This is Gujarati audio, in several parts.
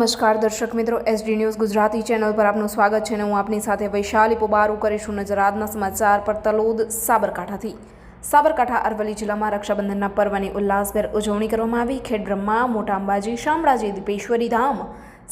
નમસ્કાર દર્શક મિત્રો એસડી ન્યૂઝ ગુજરાતી ચેનલ પર આપનું સ્વાગત છે અને હું આપની સાથે વૈશાલી પોબારું કરીશું નજર આજના સમાચાર પર તલોદ, સાબરકાંઠાથી. સાબરકાંઠા અરવલ્લી જિલ્લામાં રક્ષાબંધનના પર્વની ઉલ્લાસભેર ઉજવણી કરવામાં આવી. ખેડબ્રહ્મા મોટા અંબાજી, શામળાજી, દીપેશ્વરી ધામ,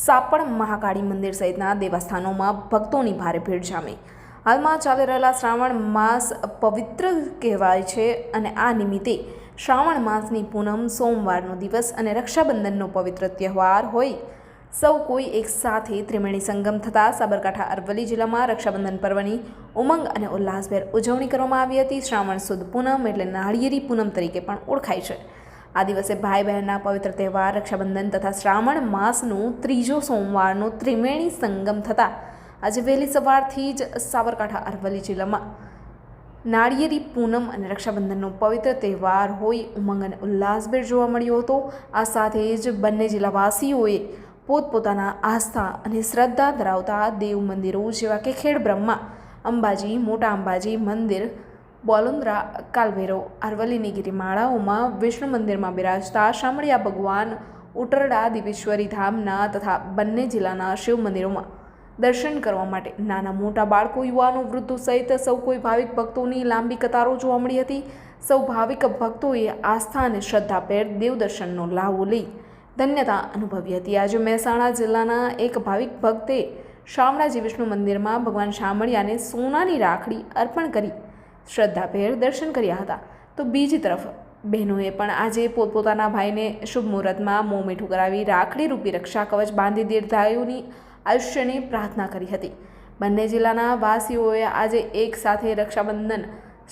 સાપણ મહાકાળી મંદિર સહિતના દેવસ્થાનોમાં ભક્તોની ભારે ભીડ જામી. હાલમાં ચાલી રહેલા શ્રાવણ માસ પવિત્ર કહેવાય છે અને આ નિમિત્તે શ્રાવણ માસની પૂનમ સોમવારનો દિવસ અને રક્ષાબંધનનો પવિત્ર તહેવાર હોય સૌ કોઈ એક સાથે ત્રિવેણી સંગમ થતાં સાબરકાંઠા અરવલ્લી જિલ્લામાં રક્ષાબંધન પર્વની ઉમંગ અને ઉલ્લાસભેર ઉજવણી કરવામાં આવી હતી. શ્રાવણ સુદ પૂનમ એટલે નાળિયેરી પૂનમ તરીકે પણ ઓળખાય છે. આ દિવસે ભાઈ બહેનના પવિત્ર તહેવાર, રક્ષાબંધન તથા શ્રાવણ માસનું ત્રીજો સોમવારનો ત્રિવેણી સંગમ થતાં આજે વહેલી સવારથી જ સાબરકાંઠા અરવલ્લી જિલ્લામાં નાળિયેરી પૂનમ અને રક્ષાબંધનનો પવિત્ર તહેવાર હોય, ઉમંગ અને ઉલ્લાસભેર જોવા મળ્યો હતો. આ સાથે જ બંને જિલ્લાવાસીઓએ પોતપોતાના આસ્થા અને શ્રદ્ધા ધરાવતા દેવ મંદિરો જેવા કે ખેડ બ્રહ્મા, અંબાજી, મોટા અંબાજી મંદિર, બોલુંદ્રા, કાલભૈરવ અરવલ્લીની ગિરિમાળાઓમાં વિષ્ણુ મંદિરમાં બિરાજતા શામળિયા ભગવાન, ઉટરડા દિવેશ્વરી ધામના તથા બંને જિલ્લાના શિવ મંદિરોમાં દર્શન કરવા માટે નાના મોટા બાળકો, યુવાનો, વૃદ્ધો સહિત સૌ કોઈ ભાવિક ભક્તોની લાંબી કતારો જોવા મળી હતી. સૌ ભાવિક ભક્તોએ આસ્થા અને શ્રદ્ધાભેર દેવદર્શનનો લાહવો લઈ ધન્યતા અનુભવી હતી. આજે મહેસાણા જિલ્લાના એક ભાવિક ભક્તે શામળાજી વિષ્ણુ મંદિરમાં ભગવાન શામળિયાને સોનાની રાખડી અર્પણ કરી શ્રદ્ધાભેર દર્શન કર્યા હતા. તો બીજી તરફ બહેનોએ પણ આજે પોતપોતાના ભાઈને શુભ મુહૂર્તમાં મોં મીઠું કરાવી રાખડી રૂપી રક્ષા કવચ બાંધી દીર્ઘાયુની આયુષ્યની પ્રાર્થના કરી હતી. બંને જિલ્લાના વાસીઓએ આજે એક સાથે રક્ષાબંધન,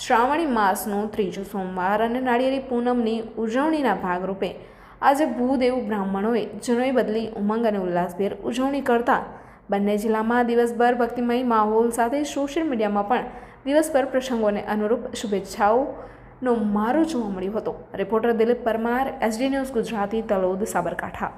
શ્રાવણી માસનો ત્રીજો સોમવાર અને નાળિયેરી પૂનમની ઉજવણીના ભાગરૂપે આજે ભૂદેવ બ્રાહ્મણોએ જનોઈ બદલી ઉમંગ અને ઉલ્લાસભેર ઉજવણી કરતા. બંને જિલ્લામાં દિવસભર ભક્તિમય માહોલ સાથે સોશિયલ મીડિયામાં પણ દિવસભર પ્રસંગોને અનુરૂપ શુભેચ્છાઓનો મારો જોવા મળ્યો હતો. Reporter Dilip Parmar, SD news Gujarati, Talod, Sabarkantha.